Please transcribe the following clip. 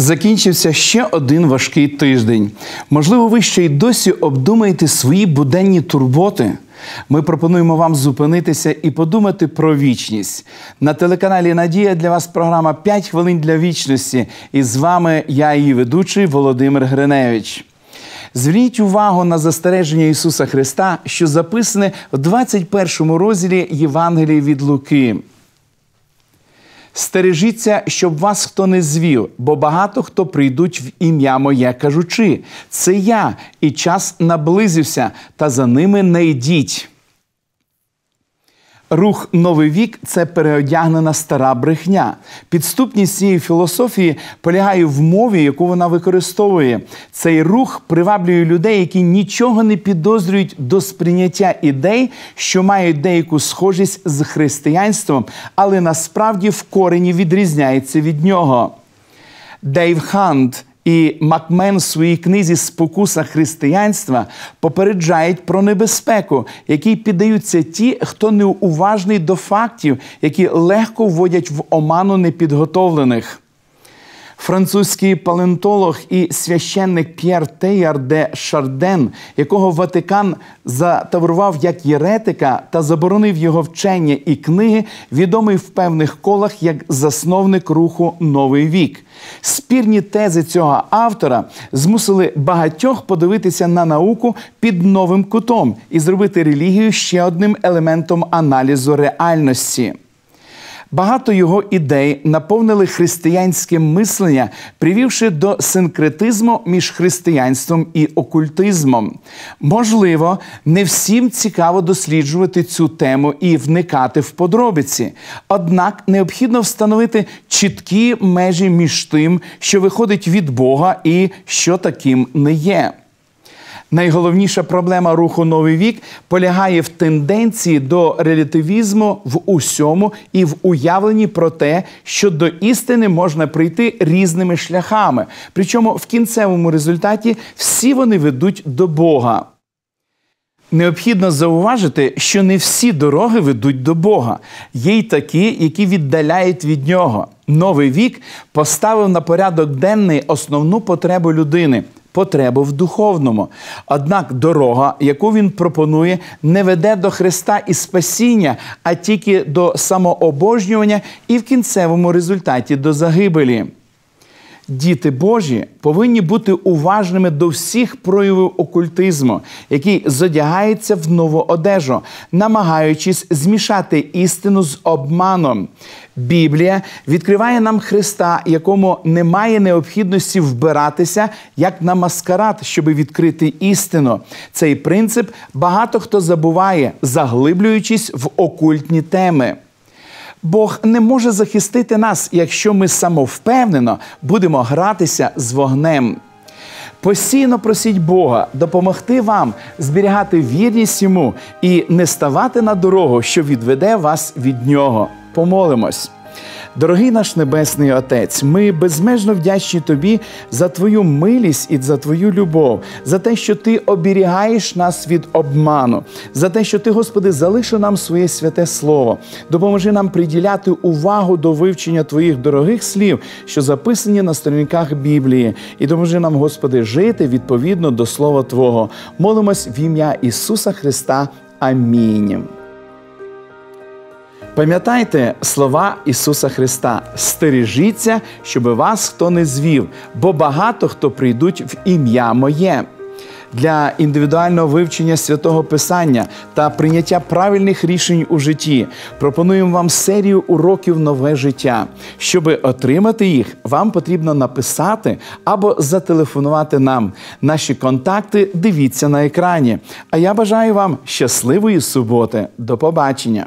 Закінчився ще один важкий тиждень. Можливо, ви ще й досі обдумаєте свої буденні турботи. Ми пропонуємо вам зупинитися і подумати про вічність. На телеканалі Надія для вас програма «5 хвилин для вічності. І з вами я, її ведучий Володимир Гриневич. Зверніть увагу на застереження Ісуса Христа, що записане в 21 розділі Євангелії від Луки. Стережіться, щоб вас хто не звів, бо багато хто прийдуть в ім'я моє, кажучи, це я, і час наблизився, та за ними не йдіть. Рух новий вік це переодягнена стара брехня. Підступність цієї філософії полягає в мові, яку вона використовує. Цей рух приваблює людей, які нічого не підозрюють до сприйняття ідей, що мають деяку схожість з християнством, але насправді в корені відрізняється від нього. Дейв Хант і Макмен в своїй книзі Спокуса християнства попереджають про небезпеку, якій піддаються ті, хто неуважний до фактів, які легко вводять в оману непідготовлених. Французький палеонтолог і священник П'єр Теяр де Шарден, якого Ватикан затаврував як єретика та заборонив його вчення і книги, відомий в певних колах як засновник руху Новий вік. Спірні тези цього автора змусили багатьох подивитися на науку під новим кутом і зробити релігію ще одним елементом аналізу реальності. Багато його ідей наповнили християнське мислення, привівши до синкретизму між християнством і окультизмом. Можливо, не всім цікаво досліджувати цю тему і вникати в подробиці. Однак необхідно встановити чіткі межі між тим, що виходить від Бога, і що таким не є. Найголовніша проблема руху новий вік полягає в тенденції до релятивізму в усьому і в уявленні про те, що до істини можна прийти різними шляхами. Причому в кінцевому результаті всі вони ведуть до Бога. Необхідно зауважити, що не всі дороги ведуть до Бога. Є й такі, які віддаляють від нього. Новий вік поставив на порядок денний основну потребу людини потребу в духовному. Однак дорога, яку він пропонує, не веде до Христа і спасіння, а тільки до самообожнювання і в кінцевому результаті до загибелі. Діти Божі повинні бути уважними до всіх проявів окультизму, який зодягається в нову одежу, намагаючись змішати істину з обманом. Біблія відкриває нам Христа, якому немає необхідності вбиратися як на маскарад, щоб відкрити істину. Цей принцип багато хто забуває, заглиблюючись в окультні теми. Бог не може захистити нас, якщо ми самовпевнено будемо гратися з вогнем. Постійно просіть Бога допомогти вам зберігати вірність йому і не ставати на дорогу, що відведе вас від нього. Помолимось. Дорогий наш Небесний Отець, ми безмежно вдячні Тобі за Твою милість і за Твою любов, за те, що Ти оберігаєш нас від обману, за те, що Ти, Господи, залишив нам своє святе Слово. Допоможи нам приділяти увагу до вивчення Твоїх дорогих слів, що записані на сторінках Біблії, і допоможи нам, Господи, жити відповідно до Слова Твого. Молимось в ім'я Ісуса Христа. Амінь. Пам'ятайте слова Ісуса Христа: стережіться, щоб вас хто не звів, бо багато хто прийдуть в ім'я Моє. Для індивідуального вивчення святого Писання та прийняття правильних рішень у житті пропонуємо вам серію уроків нове життя. Щоб отримати їх, вам потрібно написати або зателефонувати нам. Наші контакти дивіться на екрані. А я бажаю вам щасливої суботи. До побачення!